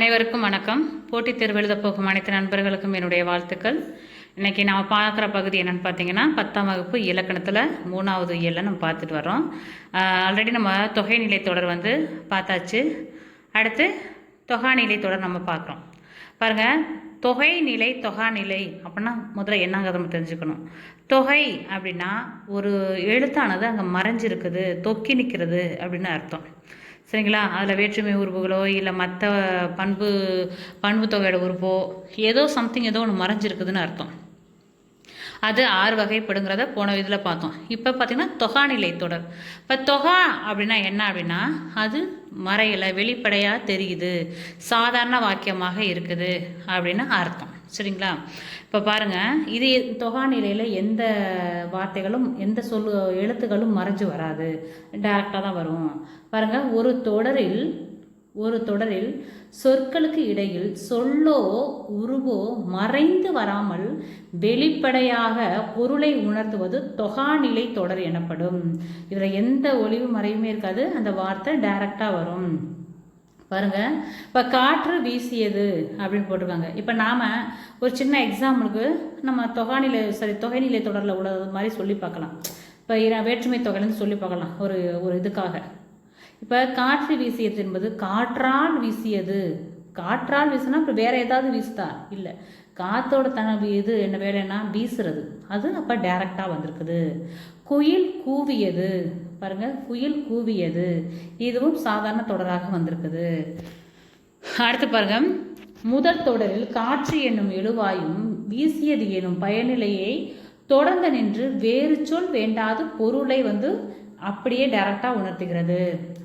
அனைவருக்கும் வணக்கம். போட்டித் தேர்வு எழுத போகும் அனைத்து நண்பர்களுக்கும் என்னுடைய வாழ்த்துக்கள். இன்றைக்கி நம்ம பார்க்குற பகுதி என்னென்னு பார்த்தீங்கன்னா பத்தாம் வகுப்பு இலக்கணத்தில் மூணாவது இயலில் நம்ம பார்த்துட்டு வரோம் ஆல்ரெடி நம்ம தொகை நிலை தொடர் வந்து பார்த்தாச்சு. அடுத்து தொகாநிலை தொடர் நம்ம பார்க்குறோம். பாருங்கள் தொகை நிலை தொகாநிலை அப்படின்னா முதல்ல என்னங்கிறத நம்ம தெரிஞ்சுக்கணும். தொகை அப்படின்னா ஒரு எழுத்தானது அங்கே மறைஞ்சிருக்குது தொக்கி நிற்கிறது அப்படின்னு அர்த்தம். சரிங்களா? அதில் வேற்றுமை உறுப்புகளோ இல்லை மற்ற பண்பு பண்பு தொகையோட உறுப்போ ஏதோ சம்திங் ஏதோ ஒன்று மறைஞ்சிருக்குதுன்னு அர்த்தம். அது ஆறு வகைப்படுங்கிறத போன இதில் பார்த்தோம். இப்போ பார்த்திங்கன்னா தொகாநிலை தொடர். இப்போ தொகா அப்படின்னா என்ன அப்படின்னா அது மறையலை வெளிப்படையாக தெரியுது சாதாரண வாக்கியமாக இருக்குது அப்படின்னு அர்த்தம். சரிங்களா? இப்போ பாருங்கள் இது தொகாநிலையில் எந்த வார்த்தைகளும் எந்த சொல்லு எழுத்துக்களும் மறைஞ்சு வராது. டேரெக்டாக தான் வரும். பாருங்கள் ஒரு தொடரில் ஒரு தொடரில் சொற்களுக்கு இடையில் சொல்லோ உருவோ மறைந்து வராமல் வெளிப்படையாக பொருளை உணர்த்துவது தொகாநிலை தொடர் எனப்படும். இதில் எந்த ஒளிவு மறைவுமே இருக்காது. அந்த வார்த்தை டைரக்டாக வரும். பாருங்கள் இப்போ காற்று வீசியது அப்படின்னு போட்டிருக்காங்க. இப்போ நாம் ஒரு சின்ன எக்ஸாம்பிளுக்கு நம்ம தொகாநிலை சரி தொகைநிலை தொடரில் உள்ளது மாதிரி சொல்லி பார்க்கலாம். இப்போ வேற்றுமை தொகையிலேருந்து சொல்லி பார்க்கலாம். ஒரு ஒரு இதுக்காக. இப்போ காற்று வீசியது என்பது காற்றால் வீசியது. காற்றால் வீசினா இப்போ வேறு ஏதாவது வீசுதா? இல்லை. காத்தோட தன இது என்ன வேலைன்னா வீசுறது. அது அப்போ டேரெக்டாக வந்திருக்குது. குயில் கூவியது. பாருங்க குயில் கூவியது. இதுவும் சாதாரண தொடராக வந்திருக்குது. அடுத்து பாருங்க முதல் தொடரில் காற்று என்னும் எழுவாயும் வீசியது எனும் பயனிலையை தொடர்ந்து நின்று வேறு சொல் வேண்டாத பொருளை வந்து அப்படியே டைரக்டாக உணர்த்துகிறது.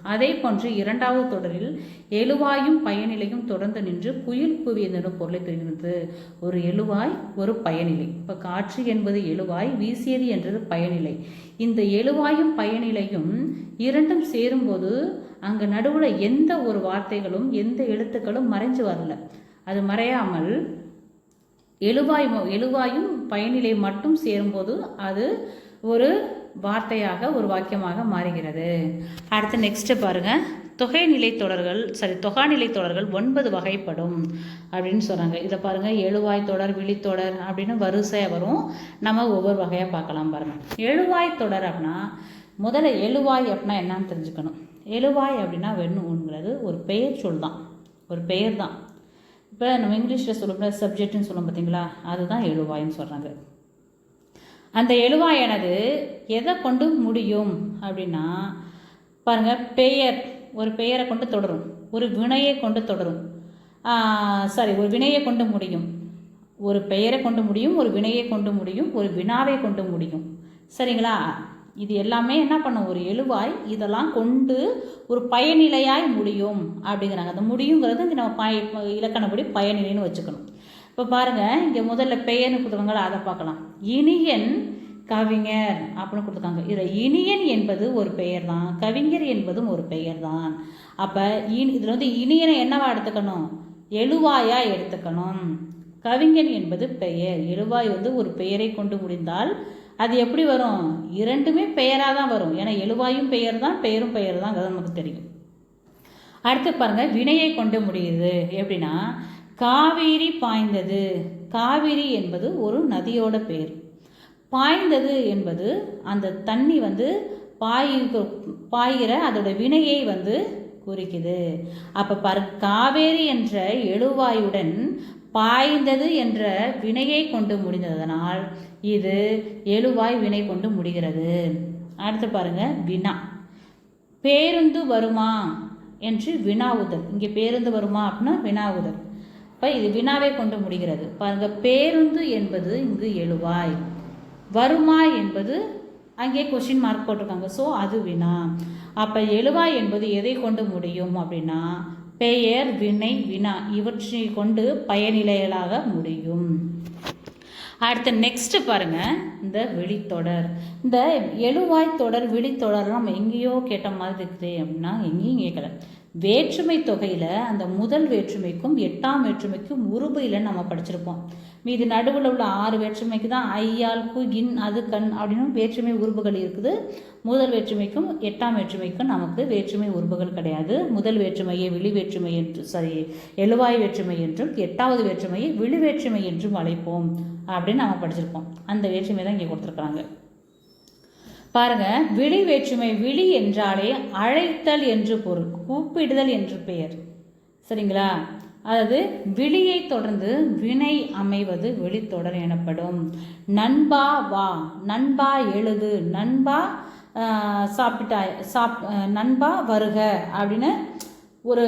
அதே போன்று இரண்டாவது தொடரில் எழுவாயும் பயனிலையும் தொடர்ந்து நின்று குயில் புவி எனும் பொருளை தெரிகிறது. ஒரு எழுவாய் ஒரு பயனிலை. இப்போ காற்று என்பது எழுவாய் வீசியது என்றது பயனிலை. இந்த எழுவாயும் பயனிலையும் இரண்டும் சேரும்போது அங்கே நடுவில் எந்த ஒரு வார்த்தைகளும் எந்த எழுத்துக்களும் மறைஞ்சு வரல. அது மறையாமல் எழுவாய் எழுவாயும் பயனிலை மட்டும் சேரும்போது அது ஒரு வார்த்தையாக ஒரு வாக்கியமாக மாறுகிறது. அடுத்து நெக்ஸ்ட்டு பாருங்கள் தொகைநிலை தொடர்கள் சரி தொகாநிலை தொடர்கள் ஒன்பது வகைப்படும் அப்படின்னு சொல்கிறாங்க இதை பாருங்கள் எழுவாய் தொடர் விழித்தொடர் அப்படின்னு வரிசையாக வரும். நம்ம ஒவ்வொரு வகையாக பார்க்கலாம் பாருங்கள் எழுவாய் தொடர் அப்படின்னா முதல்ல எழுவாய் அப்படின்னா என்னன்னு தெரிஞ்சுக்கணும். எழுவாய் அப்படின்னா வெண்ணுங்கிறது ஒரு பெயர் சொல் தான். ஒரு பெயர் தான். இப்போ நம்ம இங்கிலீஷில் சொல்லும்போது சப்ஜெக்ட்னு சொல்லும் பார்த்தீங்களா அதுதான் எழுவாய்ன்னு சொல்கிறாங்க அந்த எழுவாயானது எதை கொண்டு முடியும் அப்படின்னா பாருங்கள் பெயர். ஒரு பெயரை கொண்டு தொடரும். ஒரு வினையை கொண்டு தொடரும். சாரி ஒரு வினையை கொண்டு முடியும். ஒரு பெயரை கொண்டு முடியும் ஒரு வினையை கொண்டு முடியும் ஒரு வினாவை கொண்டு முடியும். சரிங்களா? இது எல்லாமே என்ன பண்ணும்? ஒரு எழுவாய் இதெல்லாம் கொண்டு ஒரு பயனிலையாய் முடியும் அப்படிங்கிறாங்க. அந்த முடியுங்கிறது இங்கே நம்ம பய இலக்கணப்படி பயனிலைன்னு வச்சுக்கணும். இப்போ பாருங்கள் இங்கே முதல்ல பெயர்னு கொடுத்துருக்காங்களா அதை பார்க்கலாம். இனியன் கவிஞர் அப்படின்னு கொடுத்துருக்காங்க. இதில் இனியன் என்பது ஒரு பெயர் தான் கவிஞர் என்பதும் ஒரு பெயர் தான் அப்போ இனி இதில் வந்து இனியனை என்னவா எடுத்துக்கணும்? எழுவாயா எடுத்துக்கணும். கவிஞன் என்பது பெயர். எழுவாய் வந்து ஒரு பெயரை கொண்டு முடிந்தால் அது எப்படி வரும்? இரண்டுமே பெயராக தான் வரும். ஏன்னா எழுவாயும் பெயர் தான் பெயரும் பெயர் தான் நமக்கு தெரியும். அடுத்து பாருங்கள் வினையை கொண்டு முடியுது. எப்படின்னா காவேரி பாய்ந்தது. காவிரி என்பது ஒரு நதியோட பேர். பாய்ந்தது என்பது அந்த தண்ணி வந்து பாய் பாய்கிற அதோட வினையை வந்து குறிக்குது. அப்போ பாரு காவேரி என்ற எழுவாயுடன் பாய்ந்தது என்ற வினையை கொண்டு முடிந்ததனால் இது எழுவாய் வினை கொண்டு முடிகிறது. அடுத்து பாருங்க வினா. பேருந்து வருமா என்று வினாவுதல் இங்கே பேருந்து வருமா அப்படின்னா வினாவுதல் இப்போ இது வினாவை கொண்டு முடிகிறது. பாருங்க பேருந்து என்பது இங்கு எழுவாய். வருமாய் என்பது அங்கே கொஷின் மார்க் போட்டிருக்காங்க. ஸோ அது வினா. அப்போ எழுவாய் என்பது எதை கொண்டு முடியும் அப்படின்னா பெயர் வினை வினா இவற்றை கொண்டு பயனிலைகளாக முடியும். அடுத்து நெக்ஸ்ட்டு பாருங்க இந்த விழித்தொடர். இந்த எழுவாய் தொடர் விழித்தொடர் நம்ம எங்கேயோ கேட்ட மாதிரி இருக்குது அப்படின்னா எங்கேயும் கேட்கல. வேற்றுமை தொகையில் அந்த முதல் வேற்றுமைக்கும் எட்டாம் வேற்றுமைக்கும் உருபையில் நம்ம படிச்சிருப்போம். மீது நடுவில் உள்ள ஆறு வேற்றுமைக்கு தான் ஐயால் கு இன் அது கண் அப்படின்னு வேற்றுமை உருபுகள் இருக்குது. முதல் வேற்றுமைக்கும் எட்டாம் வேற்றுமைக்கும் நமக்கு வேற்றுமை உருபுகள் கிடையாது. முதல் வேற்றுமையை விழி வேற்றுமை என்று சாரி எழுவாய் வேற்றுமை என்றும் எட்டாவது வேற்றுமையை விழி வேற்றுமை என்றும் அழைப்போம் அப்படின்னு நம்ம படிச்சிருப்போம். அந்த வேற்றுமை தான் இங்கே கொடுத்துருக்குறாங்க. பாருங்க விழி வேற்றுமை விழி என்றாலே அழைத்தல் என்று பொருள் கூப்பிடுதல் என்று பெயர். சரிங்களா? அதாவது விழியை தொடர்ந்து வினை அமைவது வெளித்தொடர் எனப்படும். நண்பா வா நண்பா எழுது நண்பா சாப்பிட்டாய் சாப்பிட்டா சாப் நண்பா வருக அப்படின்னு ஒரு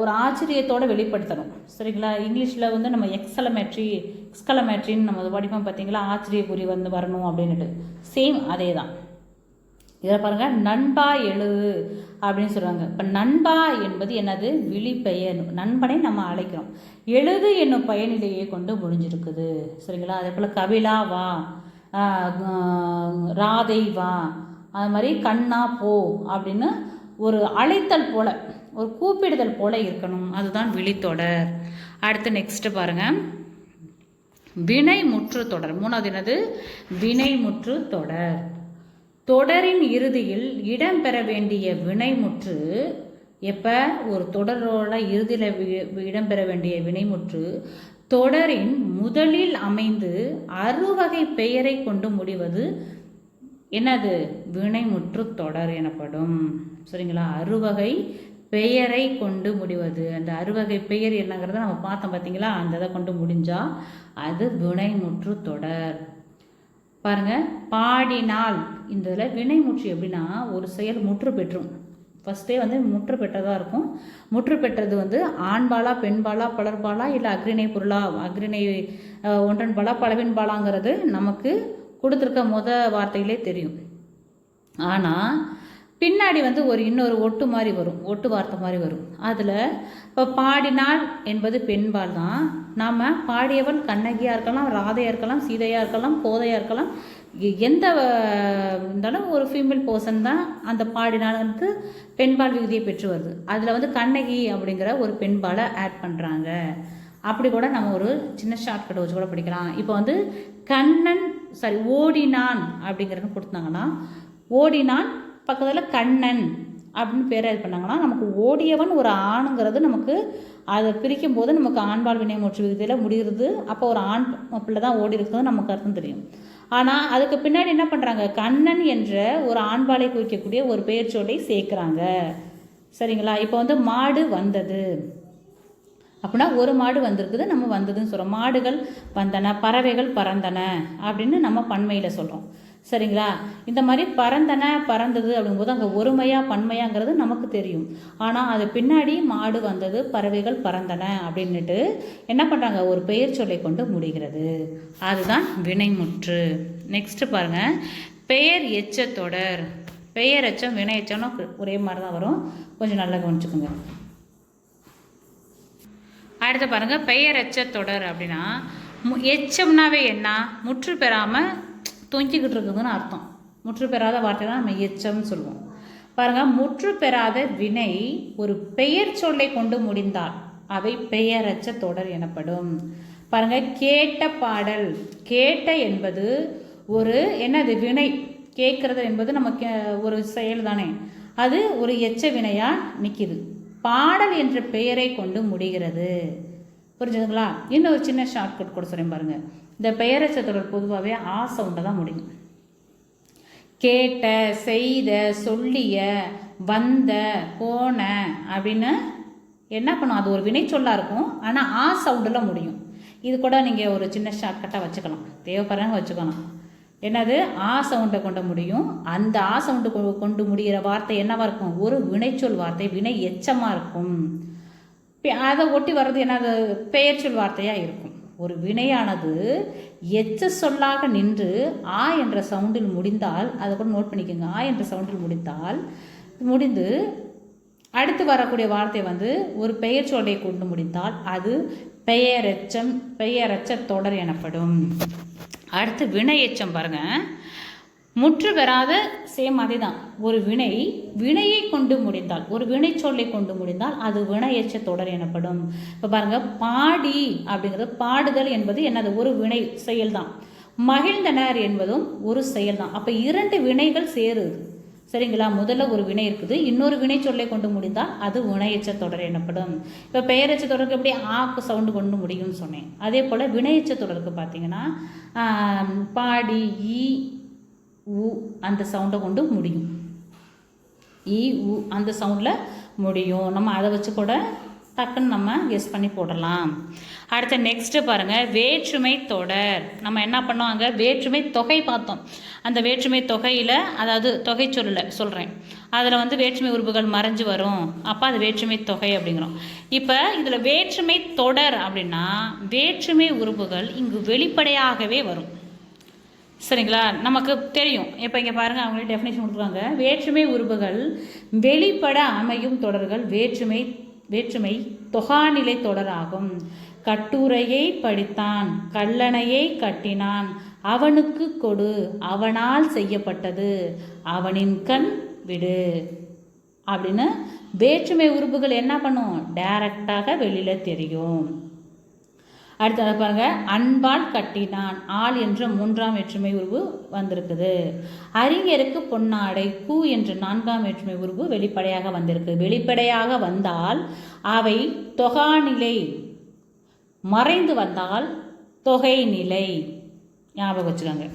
ஒரு ஆச்சரியத்தோடு வெளிப்படுத்தணும். சரிங்களா? இங்கிலீஷில் வந்து நம்ம எக்ஸலமேட்ரி எக்ஸ்கலமேட்ரின்னு நம்ம படிப்போம் பார்த்தீங்களா? ஆச்சரியக்குறி வந்து வரணும் அப்படின்ட்டு சேம் அதே தான் இதில் பாருங்கள் நண்பா எழுது அப்படின்னு சொல்கிறாங்க இப்போ நண்பா என்பது என்னது? விழிப்பெயர். நண்பனை நம்ம அழைக்கிறோம். எழுது என்னும் பயனிலேயே கொண்டு முடிஞ்சிருக்குது. சரிங்களா? அதே போல் கபிலா வா ராதை வா அது மாதிரி கண்ணா போ அப்படின்னு ஒரு அழைத்தல் போல் ஒரு கூப்பிடுதல் போல் இருக்கணும். அதுதான் விழித்தொடர். அடுத்து நெக்ஸ்ட்டு பாருங்க. வினை முற்று தொடர். மூணாவது என்னது? வினை முற்று தொடர். தொடரின் இறுதியில் இடம்பெற வேண்டிய வினைமுற்று எப்போ? ஒரு தொடரோட இறுதியில் இடம்பெற வேண்டிய வினைமுற்று தொடரின் முதலில் அமைந்து அறுவகை பெயரை கொண்டு முடிவது என்னது? வினைமுற்று தொடர் எனப்படும். சரிங்களா? அறுவகை பெயரை கொண்டு முடிவது. அந்த அறுவகை பெயர் என்னங்கிறத நம்ம பார்த்தோம் பார்த்தீங்களா அந்த இதை கொண்டு முடிஞ்சால் அது வினைமுற்று தொடர். பாருங்கள் பாடினால் இந்த இதில் வினைமுற்று எப்படின்னா ஒரு செயல் முற்று பெற்றும். ஃபஸ்ட்டே வந்து முற்று பெற்றதாக இருக்கும். முற்று பெற்றது வந்து ஆண்பாலா பெண்பாலா பலர்பாலா இல்லை அக்ரிணை பொருளா அக்ரிணை ஒன்றன்பாலா ஒன்றன் பாலா பலவின் பாலாங்கிறது நமக்கு கொடுத்துருக்க முத வார்த்தையிலே தெரியும். ஆனால் பின்னாடி வந்து ஒரு இன்னொரு ஒட்டு மாதிரி வரும் ஒட்டு வார்த்தை மாதிரி வரும். அதில் இப்போ பாடினாள் என்பது பெண்பால் தான். நாம் பாடியவன் கண்ணகியாக இருக்கலாம் ராதையாக இருக்கலாம் சீதையாக இருக்கலாம் கோதையாக இருக்கலாம் எந்த இருந்தாலும் ஒரு ஃபீமேல் பர்சன் தான் அந்த பாடினாளுக்கு பெண்பால் விகுதியை பெற்று வருது. அதில் வந்து கண்ணகி அப்படிங்கிற ஒரு பெண்பாலை ஆட் பண்ணுறாங்க அப்படி கூட நம்ம ஒரு சின்ன ஷார்ட்கட் வச்சு கூட படிக்கலாம். இப்போ வந்து கண்ணன் சாரி ஓடினான் அப்படிங்கிறது கொடுத்தாங்கன்னா ஓடினான் பக்கத்தில் கண்ணன் அப்படின்னு பேர் இது பண்ணாங்கன்னா நமக்கு ஓடியவன் ஒரு ஆணுங்கிறது நமக்கு அதை பிரிக்கும் போது நமக்கு ஆண்பால் வினை மூச்சு விகுதியில் முடிகிறது. அப்போ ஒரு ஆண் பிள்ளை தான் ஓடி இருக்கிறது நமக்கு அர்த்தம் தெரியும். ஆனால் அதுக்கு பின்னாடி என்ன பண்ணுறாங்க கண்ணன் என்ற ஒரு ஆண்பாலை குறிக்கக்கூடிய ஒரு பெயர் சொல்லை சேர்க்குறாங்க. சரிங்களா? இப்போ வந்து மாடு வந்தது. அப்படின்னா ஒரு மாடு வந்திருக்குது நம்ம வந்ததுன்னு சொல்கிறோம் மாடுகள் வந்தன பறவைகள் பறந்தன அப்படின்னு நம்ம பன்மையில் சொல்கிறோம் சரிங்களா? இந்த மாதிரி பறந்தன பறந்தது அப்படிங்கும்போது அங்கே ஒருமையா பன்மையாங்கிறது நமக்கு தெரியும். ஆனால் அது பின்னாடி மாடு வந்தது பறவைகள் பறந்தன அப்படின்னுட்டு என்ன பண்ணுறாங்க ஒரு பெயர் சொல்லை கொண்டு முடிகிறது. அதுதான் வினைமுற்று. நெக்ஸ்ட் பாருங்க. பெயர் எச்ச தொடர் பெயர் எச்சம் வினை எச்சம்னா ஒரே மாதிரி தான் வரும். கொஞ்சம் நல்லா கவனிச்சுக்கோங்க. அடுத்து பாருங்கள் பெயர் எச்ச தொடர் அப்படின்னா மு- எச்சம்னாவே என்ன? முற்று பெறாமல் தொங்கிக்கிட்டு இருக்குதுன்னு அர்த்தம். முற்று பெறாத வார்த்தை தான் நம்ம எச்சம்னு சொல்லுவோம். பாருங்க முற்று பெறாத வினை ஒரு பெயர் சொல்லை கொண்டு முடிந்தால் அவை பெயரச்ச தொடர் எனப்படும். பாருங்க கேட்ட பாடல். கேட்ட என்பது ஒரு என்னது? வினை. கேட்கறது என்பது நம்ம கே- ஒரு செயல் தானே. அது ஒரு எச்ச வினையாக நிற்கிது பாடல் என்ற பெயரை கொண்டு முடிகிறது. புரிஞ்சுதுங்களா? இன்னும் ஒரு சின்ன ஷார்ட்கட் கூட சொல்றேன் பாருங்கள் இந்த பெயரச்ச தொடர் பொதுவாகவே ஆ சவுண்டை தான் முடியும். கேட்ட செய்த சொல்லிய வந்த போன அப்படின்னு என்ன பண்ணும்? அது ஒரு வினை சொல்லாக இருக்கும். ஆனால் ஆ சவுண்டில் முடியும். இது கூட நீங்கள் ஒரு சின்ன ஷார்ட்கட்டாக வச்சுக்கலாம். தேவைப்படுறாங்க வச்சுக்கலாம். என்னது? ஆ சவுண்டை கொண்டு முடியும். அந்த ஆ சவுண்டு கொ- கொண்டு முடிகிற வார்த்தை என்னவாக இருக்கும்? ஒரு வினைச்சொல் வார்த்தை வினை எச்சமாக இருக்கும். அதை ஒட்டி வர்றது என்னது? பெயர்ச்சொல் வார்த்தையாக இருக்கும். ஒரு வினையானது எச்ச சொல்லாக நின்று ஆ என்ற சவுண்டில் முடிந்தால் அதை கூட நோட் பண்ணிக்கோங்க ஆ என்ற சவுண்டில் முடிந்தால் முடிந்து அடுத்து வரக்கூடிய வார்த்தை வந்து ஒரு பெயர் சொல்லை கொண்டு முடிந்தால் அது பெயரெச்சம் பெயரச்ச தொடர் எனப்படும். அடுத்து வினை எச்சம் பாருங்க. முற்று பெறாத சேம் அதே தான் ஒரு வினை வினையை கொண்டு முடிந்தால் ஒரு வினை சொல்லை கொண்டு முடிந்தால் அது வினையச்ச தொடர் எனப்படும். இப்போ பாருங்க பாடி அப்படிங்கிறது பாடுதல் என்பது என்னது? ஒரு வினை செயல்தான். மகிழ்ந்தனர் என்பதும் ஒரு செயல்தான். அப்போ இரண்டு வினைகள் சேருது சரிங்களா? முதல்ல ஒரு வினை இருக்குது இன்னொரு வினை சொல்லை கொண்டு முடிந்தால் அது வினையச்ச தொடர் எனப்படும். இப்போ பெயரச்ச தொடருக்கு எப்படி ஆக்கு சவுண்டு கொண்டு முடியும்னு சொன்னேன். அதே போல் வினையச்ச தொடருக்கு பார்த்தீங்கன்னா பாடி ஈ உ அந்த சவுண்டை கொண்டு முடியும். இ உ அந்த சவுண்டில் முடியும். நம்ம அதை வச்சு கூட டக்குன்னு நம்ம கெஸ் பண்ணி போடலாம். அடுத்து நெக்ஸ்ட்டு பாருங்கள் வேற்றுமை தொடர். நம்ம என்ன பண்ணோம் அங்கே? வேற்றுமை தொகை பார்த்தோம். அந்த வேற்றுமை தொகையில் அதாவது தொகை சொல்லல சொல்கிறேன் அதில் வந்து வேற்றுமை உறுப்புகள் மறைஞ்சு வரும். அப்போ அது வேற்றுமை தொகை அப்படிங்கிறோம். இப்போ இதில் வேற்றுமை தொடர் அப்படின்னா வேற்றுமை உறுப்புகள் இங்கு வெளிப்படையாகவே வரும். சரிங்களா? நமக்கு தெரியும். இப்போ இங்கே பாருங்கள் அவங்களே டெஃபினேஷன் கொடுக்குறாங்க வேற்றுமை உறுப்புகள் வெளிப்பட அமையும் தொடர்கள் வேற்றுமை வேற்றுமை தொகாநிலை தொடராகும் கட்டுரையை படித்தான் கல்லணையை கட்டினான். அவனுக்கு கொடு அவனால் செய்யப்பட்டது. அவனின் கண் விடு. அப்படின்னு வேற்றுமை உறுப்புகள் என்ன பண்ணும்? டைரக்டாக வெளியில் தெரியும். அடுத்தது பாருங்கள் அன்பால் கட்டினான். ஆள் என்ற மூன்றாம் வேற்றுமை உருவு வந்திருக்குது. அறிஞருக்கு பொன்னாடை பூ என்ற நான்காம் வேற்றுமை உருவு வெளிப்படையாக வந்திருக்கு. வெளிப்படையாக வந்தால் அவை தொகாநிலை மறைந்து வந்தால் தொகை நிலை ஞாபகம் வச்சுக்கோங்க.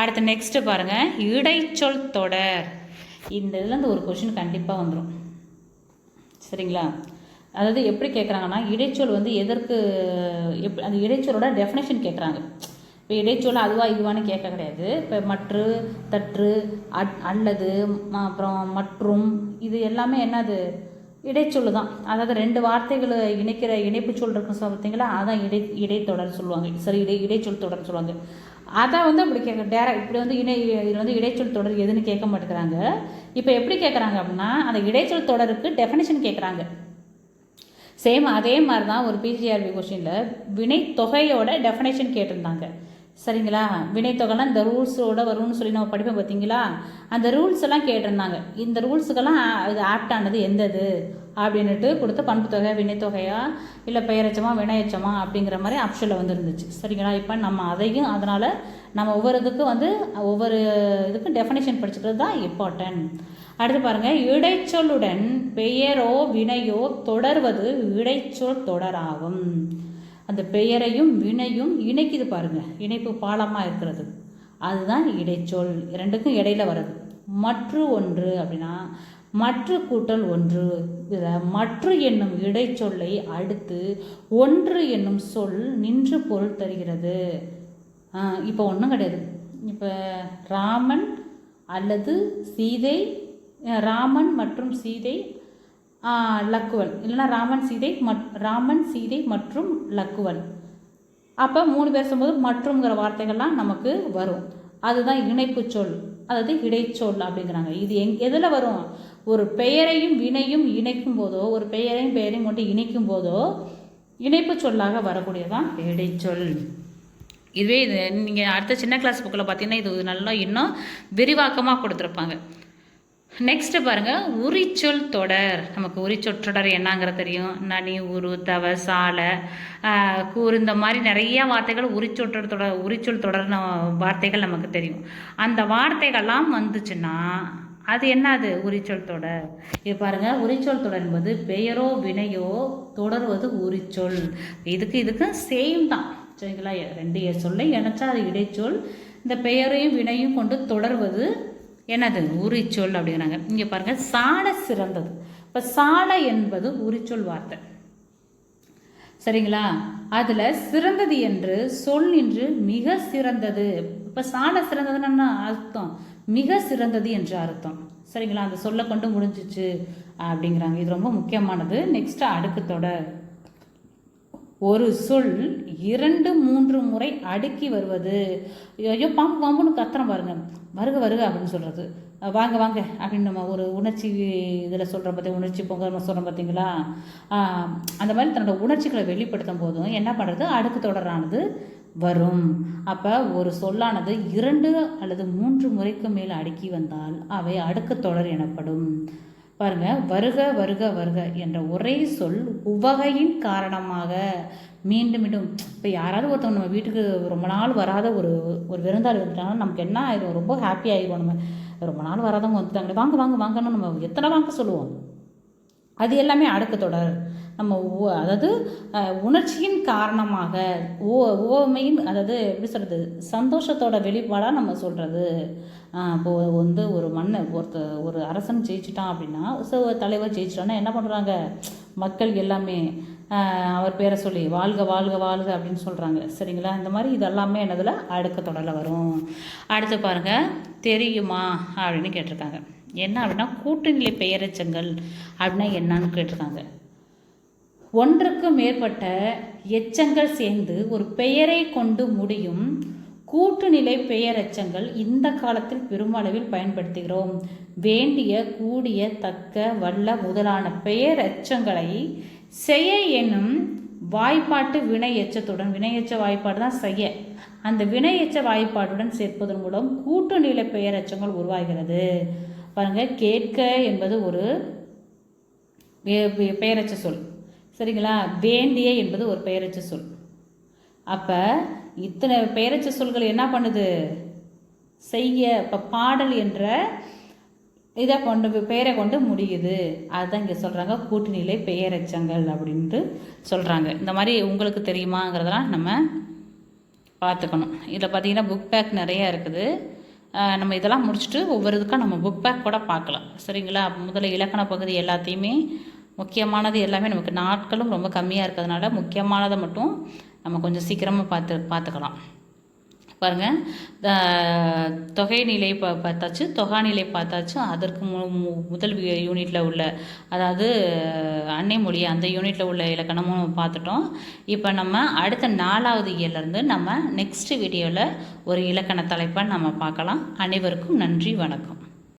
அடுத்து நெக்ஸ்ட்டு பாருங்க. இடைச்சொல் தொடர். இந்த இதுலேருந்து ஒரு கொஷின் கண்டிப்பாக வந்துடும் சரிங்களா? அதாவது எப்படி கேட்குறாங்கன்னா இடைச்சொல் வந்து எதற்கு எப் அந்த இடைச்சொலோட டெஃபினேஷன் கேட்குறாங்க இப்போ இடைச்சொல் அதுவா இதுவான்னு கேட்க கிடையாது. இப்போ மற்று தற்று அட் அல்லது அப்புறம் மற்றும் இது எல்லாமே என்னது? இடைச்சொல் தான் அதாவது ரெண்டு வார்த்தைகளை இணைக்கிற இணைப்பு சொல் இருக்கும் பார்த்தீங்களா? அதான் இடை இடைத்தொடர் சொல்லுவாங்க. சரி இடை இடைச்சொல் தொடர் சொல்லுவாங்க. அதை வந்து அப்படி கேட்க டேரக்ட் இப்படி வந்து இணை இதில் வந்து இடைச்சொல் தொடர் எதுன்னு கேட்க மாட்டேங்கிறாங்க. இப்போ எப்படி கேட்குறாங்க அப்படின்னா அந்த இடைச்சொல் தொடருக்கு டெஃபினேஷன் கேட்குறாங்க சேம் அதே மாதிரி தான் ஒரு பிஜிஆர்பி கொஷினில் வினைத்தொகையோட டெஃபனேஷன் டெஃபினேஷன் கேட்டிருந்தாங்க. சரிங்களா? வினைத்தொகைலாம் இந்த ரூல்ஸோட வரும்னு சொல்லி நம்ம படிப்போம் பார்த்தீங்களா? அந்த ரூல்ஸ் எல்லாம் கேட்டிருந்தாங்க. இந்த ரூல்ஸுக்கெல்லாம் இது ஆப்டானது எந்தது? அப்படின்னுட்டு கொடுத்த பண்பு தொகை வினைத்தொகையா? இல்லை பெயரச்சமா வினையச்சமா அப்படிங்கிற மாதிரி ஆப்ஷனில் வந்துருந்துச்சு. சரிங்களா? இப்போ நம்ம அதையும் அதனால் நம்ம ஒவ்வொரு இதுக்கும் வந்து ஒவ்வொரு இதுக்கும் டெஃபினேஷன் படிச்சுக்கிறது தான் இம்பார்ட்டன்ட் அடுத்து பாருங்க இடைச்சொல்லுடன் பெயரோ வினையோ தொடர்வது இடைச்சொல் தொடராகும். அந்த பெயரையும் வினையும் இணைக்குது பாருங்க இணைப்பு பாலமாக இருக்கிறது. அதுதான் இடைச்சொல். ரெண்டுக்கும் இடையில வர்றது. மற்று ஒன்று அப்படின்னா மற்ற கூட்டல் ஒன்று. இதில் மற்று என்னும் இடைச்சொல்லை அடுத்து ஒன்று என்னும் சொல் நின்று பொருள் தருகிறது. இப்போ ஒன்றும் கிடையாது. இப்போ ராமன் அல்லது சீதை ராமன் மற்றும் சீதை லக்குவல் லக்குவன். இல்லைன்னா ராமன் சீதை மட் ராமன் சீதை மற்றும் லக்குவன். அப்போ மூணு பேர் சொல்லும்போது மற்றும்ங்கிற வார்த்தைகள்லாம் நமக்கு வரும். அதுதான் இணைப்பு சொல். அதாவது இடைச்சொல் அப்படிங்கிறாங்க. இது எங் எதில் வரும்? ஒரு பெயரையும் வினையும் இணைக்கும் போதோ ஒரு பெயரையும் பெயரையும் கொண்டு இணைக்கும் போதோ இணைப்பு சொல்லாக வரக்கூடியதான் இடைச்சொல். இதுவே இது நீங்கள் அடுத்த சின்ன கிளாஸ் புக்கில் பார்த்தீங்கன்னா இது நல்லா இன்னும் விரிவாக்கமாக கொடுத்துருப்பாங்க. நெக்ஸ்ட் பாருங்க உரிச்சொல் தொடர். நமக்கு உரிச்சொல் தொடர் என்னங்கிறது தெரியும். நனி உரு தவ சாலை. கூறு இந்த மாதிரி நிறைய வார்த்தைகள் உரிச்சொற்றர் தொடர் உரிச்சொல் தொடர்ன வார்த்தைகள் நமக்கு தெரியும். அந்த வார்த்தைகள்லாம் வந்துச்சுன்னா அது என்னது உரிச்சொல் தொடர். இது பாருங்க உரிச்சொல் தொடர் என்பது பெயரோ வினையோ தொடர்வது உரிச்சொல். இதுக்கு இதுக்கு சேம் தான். சரிங்களா? ரெண்டு சொல்லை இணைச்சா அது இடைச்சொல். இந்த பெயரையும் வினையும் கொண்டு தொடர்வது என்னது? உரிச்சொல் அப்படிங்கிறாங்க. இங்கே பாருங்கள் சாண சிறந்தது. இப்போ சால என்பது உரிச்சொல் வார்த்தை. சரிங்களா? அதில் சிறந்தது என்று சொல் என்று மிக சிறந்தது. இப்போ சாண சிறந்ததுன்னு அர்த்தம்? மிக சிறந்தது என்று அர்த்தம். சரிங்களா? அந்த சொல்லை கொண்டு முடிஞ்சிச்சு அப்படிங்கிறாங்க. இது ரொம்ப முக்கியமானது. நெக்ஸ்ட் அடுக்கு தொடர். ஒரு சொல் இரண்டு மூன்று முறை அடுக்கி வருவது. ஐயோ பாம்பு பாம்புன்னு கத்துறோம் பாருங்க. வருக வருக அப்படின்னு சொல்கிறது வாங்க வாங்க அப்படின்னு நம்ம ஒரு உணர்ச்சி இதில் சொல்கிறோம் பார்த்தி உணர்ச்சி பொங்கல் நம்ம சொல்கிறோம் பார்த்தீங்களா அந்த மாதிரி தன்னோட உணர்ச்சிகளை வெளிப்படுத்தும் போதும் என்ன பண்ணுறது அடுக்கு தொடரானது வரும். அப்போ ஒரு சொல்லானது இரண்டு அல்லது மூன்று முறைக்கு மேல் அடுக்கி வந்தால் அவை அடுக்குத் தொடர் எனப்படும். பாருங்க வருக வருக வருக என்ற ஒரே சொல் உவகையின் காரணமாக மீண்டும் மீண்டும் இப்போ யாராவது ஒருத்தவங்க நம்ம வீட்டுக்கு ரொம்ப நாள் வராத ஒரு ஒரு விருந்தாளி வந்துட்டாங்கன்னா நமக்கு என்ன ஆயிடும் ரொம்ப ஹாப்பி ஆயிடுவோம் நம்ம. ரொம்ப நாள் வராதவங்க வந்துட்டாங்க வாங்க வாங்க வாங்கன்னு நம்ம எத்தனை வாங்க சொல்லுவோம்? அது எல்லாமே அடுக்க தொடர். நம்ம அதாவது உணர்ச்சியின் காரணமாக ஓ ஓமையின் அதாவது எப்படி சொல்கிறது சந்தோஷத்தோட வெளிப்பாடாக நம்ம சொல்கிறது இப்போது வந்து ஒரு மன்ன ஒருத்த ஒரு அரசன் ஜெயிச்சிட்டான் அப்படின்னா ஸோ தலைவர் ஜெயிச்சிட்டான்னா என்ன பண்ணுறாங்க மக்கள் எல்லாமே அவர் பேரை சொல்லி வாழ்க வாழ்க வாழ்க அப்படின்னு சொல்கிறாங்க சரிங்களா? இந்த மாதிரி இதெல்லாமே என்னதில்? அடுக்க தொடரில் வரும். அடுத்து பாருங்கள் தெரியுமா? அப்படின்னு கேட்டிருக்காங்க. என்ன அப்படின்னா கூட்டுநிலை பெயரெச்சங்கள் அப்படின்னா என்னன்னு கேட்டிருக்காங்க. ஒன்றுக்கு மேற்பட்ட எச்சங்கள் சேர்ந்து ஒரு பெயரை கொண்டு முடியும் கூட்டுநிலை பெயரெச்சங்கள் இந்த காலத்தில் பெருமளவில் பயன்படுத்துகிறோம். வேண்டிய கூடிய தக்க வல்ல முதலான பெயரெச்சங்களை செய்ய என்னும் வாய்ப்பாட்டு வினை எச்சத்துடன் வினை வாய்ப்பாடு தான் செய்ய. அந்த வினை எச்ச வாய்ப்பாட்டுடன் சேர்ப்பதன் மூலம் கூட்டுநிலை பெயரெச்சங்கள் உருவாகிறது. பாருங்கள் கேட்க என்பது ஒரு பெயரச்ச சொல். சரிங்களா? வேண்டிய என்பது ஒரு பெயரச்ச சொல். அப்போ இத்தனை பெயரச்ச சொல்கள் என்ன பண்ணுது? செய்ய இப்போ பாடல் என்ற இதை கொண்டு பெயரை கொண்டு முடியுது. அதுதான் இங்கே சொல்கிறாங்க கூட்டுநிலை பெயரச்சங்கள் அப்படின்ட்டு சொல்கிறாங்க இந்த மாதிரி உங்களுக்கு தெரியுமாங்கிறதெல்லாம் நம்ம பார்த்துக்கணும். இதில் பார்த்தீங்கன்னா புக் பேக் நிறையா இருக்குது. நம்ம இதெல்லாம் முடிச்சுட்டு ஒவ்வொரு இதுக்கும் நம்ம புக் பேக் கூட பார்க்கலாம். சரிங்களா? முதல்ல இலக்கண பகுதி எல்லாத்தையுமே முக்கியமானது எல்லாமே நமக்கு நாட்களும் ரொம்ப கம்மியாக இருக்கிறதுனால முக்கியமானதை மட்டும் நம்ம கொஞ்சம் சீக்கிரமாக பார்த்து பார்த்துக்கலாம். பாருங்கள் தொகை நிலை பா பார்த்தாச்சு. தொகா நிலை பார்த்தாச்சு. அதற்கு மு மு- முதல் யூனிட்டில் உள்ள அதாவது அன்னை மொழி அந்த யூனிட்டில் உள்ள இலக்கணமும் பார்த்துட்டோம். இப்போ நம்ம அடுத்த நாலாவது இயல்லேருந்து நம்ம நெக்ஸ்ட் வீடியோவில் ஒரு இலக்கண தலைப்பை நம்ம பார்க்கலாம். அனைவருக்கும் நன்றி வணக்கம்.